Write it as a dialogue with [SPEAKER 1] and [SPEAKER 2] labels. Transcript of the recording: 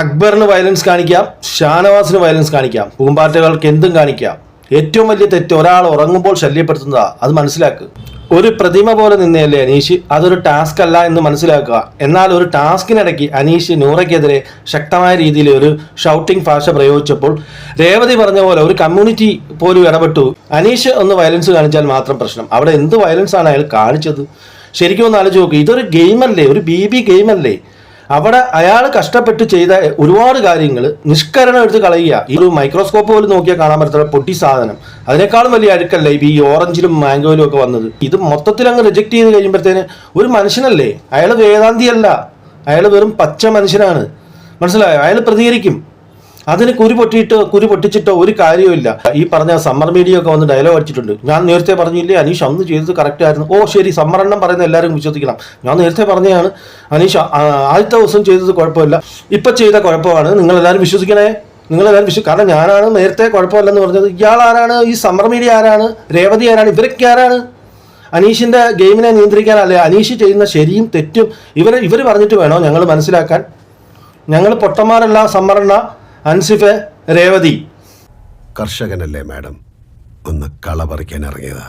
[SPEAKER 1] അക്ബറിന് violence കാണിക്കാം ഷാനവാസിന് violence കാണിക്കാം പൂമ്പാറ്റകൾക്ക് എന്തും കാണിക്കാം. ഏറ്റവും വലിയ തെറ്റ് ഒരാൾ ഉറങ്ങുമ്പോൾ ശല്യപ്പെടുത്തുന്നതാ അത് മനസ്സിലാക്കുക ഒരു പ്രതിമ പോലെ നിന്നെയല്ലേ അനീഷ്? അതൊരു ടാസ്ക് അല്ല എന്ന് മനസ്സിലാക്കുക. എന്നാൽ ഒരു ടാസ്കിനിടയ്ക്ക് അനീഷ് നൂറയ്ക്കെതിരെ ശക്തമായ രീതിയിൽ ഒരു ഷൗട്ടിംഗ് ഭാഷ പ്രയോഗിച്ചപ്പോൾ രേവതി പറഞ്ഞ പോലെ ഒരു കമ്മ്യൂണിറ്റി പോലും ഇടപെട്ടു. അനീഷ് ഒന്ന് വയലൻസ് കാണിച്ചാൽ മാത്രം പ്രശ്നം. അവിടെ എന്ത് വയലൻസ് ആണ് അയാൾ കാണിച്ചത്? ശരിക്കും ഒന്ന് ആലോചിച്ച് നോക്കുക ഇതൊരു ഗെയിമല്ലേ ഒരു ബി ബി ഗെയിമല്ലേ അവിടെ അയാൾ കഷ്ടപ്പെട്ട് ചെയ്ത ഒരുപാട് കാര്യങ്ങൾ നിഷ്കരണം എടുത്ത് കളയുക. ഈ ഒരു മൈക്രോസ്കോപ്പ് പോലും നോക്കിയാൽ കാണാൻ പറ്റത്തില്ല. പൊട്ടി സാധനം. അതിനേക്കാളും വലിയ അഴുക്കല്ലേ ഇപ്പം ഈ ഓറഞ്ചിലും മാംഗോയിലും ഒക്കെ വന്നത്. ഇത് മൊത്തത്തിൽ അങ്ങ് റിജക്ട് ചെയ്ത് കഴിയുമ്പോഴത്തേന് ഒരു മനുഷ്യനല്ലേ? അയാൾ വേദാന്തിയല്ല. അയാൾ വെറും പച്ച മനുഷ്യനാണ്. മനസ്സിലായോ? അയാൾ പ്രതികരിക്കും. അതിന് കുരു പൊട്ടിയിട്ട് കുരു പൊട്ടിച്ചിട്ടോ ഒരു കാര്യവുമില്ല ഈ പറഞ്ഞ സമ്മർ മീഡിയ ഒക്കെ വന്ന് ഡയലോഗ് അടിച്ചിട്ടുണ്ട്. ഞാൻ നേരത്തെ പറഞ്ഞില്ലേ അനീഷ് അന്ന് ചെയ്തത് കറക്റ്റ് ആയിരുന്നു. ഓ ശരി സമ്മർ എണ്ണം പറയുന്ന എല്ലാവരും വിശ്വസിക്കണം. ഞാൻ നേരത്തെ പറഞ്ഞതാണ് അനീഷ് ആദ്യത്തെ ദിവസം ചെയ്തത് കുഴപ്പമില്ല. ഇപ്പൊ ചെയ്ത കുഴപ്പമാണ്. നിങ്ങൾ എല്ലാവരും വിശ്വസിക്കണേ. നിങ്ങൾ എല്ലാവരും വിശ്വ കാരണം ഞാനാണ് നേരത്തെ കുഴപ്പമില്ലെന്ന് പറഞ്ഞത്. ഇയാൾ ആരാണ്? ഈ സമ്മർ മീഡിയ ആരാണ്? രേവതി ആരാണ്? ഇവരൊക്കെ ആരാണ്? അനീഷിന്റെ ഗെയിമിനെ നിയന്ത്രിക്കാനല്ലേ അനീഷ് ചെയ്യുന്ന ശരിയും തെറ്റും? ഇവർ ഇവർ പറഞ്ഞിട്ട് വേണോ ഞങ്ങൾ മനസ്സിലാക്കാൻ? ഞങ്ങൾ പൊട്ടന്മാരല്ല സമ്മറണ്ണ അൻസിഫ് രേവതി.
[SPEAKER 2] കർഷകനല്ലേ മാഡം? ഒന്ന് കള പറിക്കാൻ ഇറങ്ങിയതാ.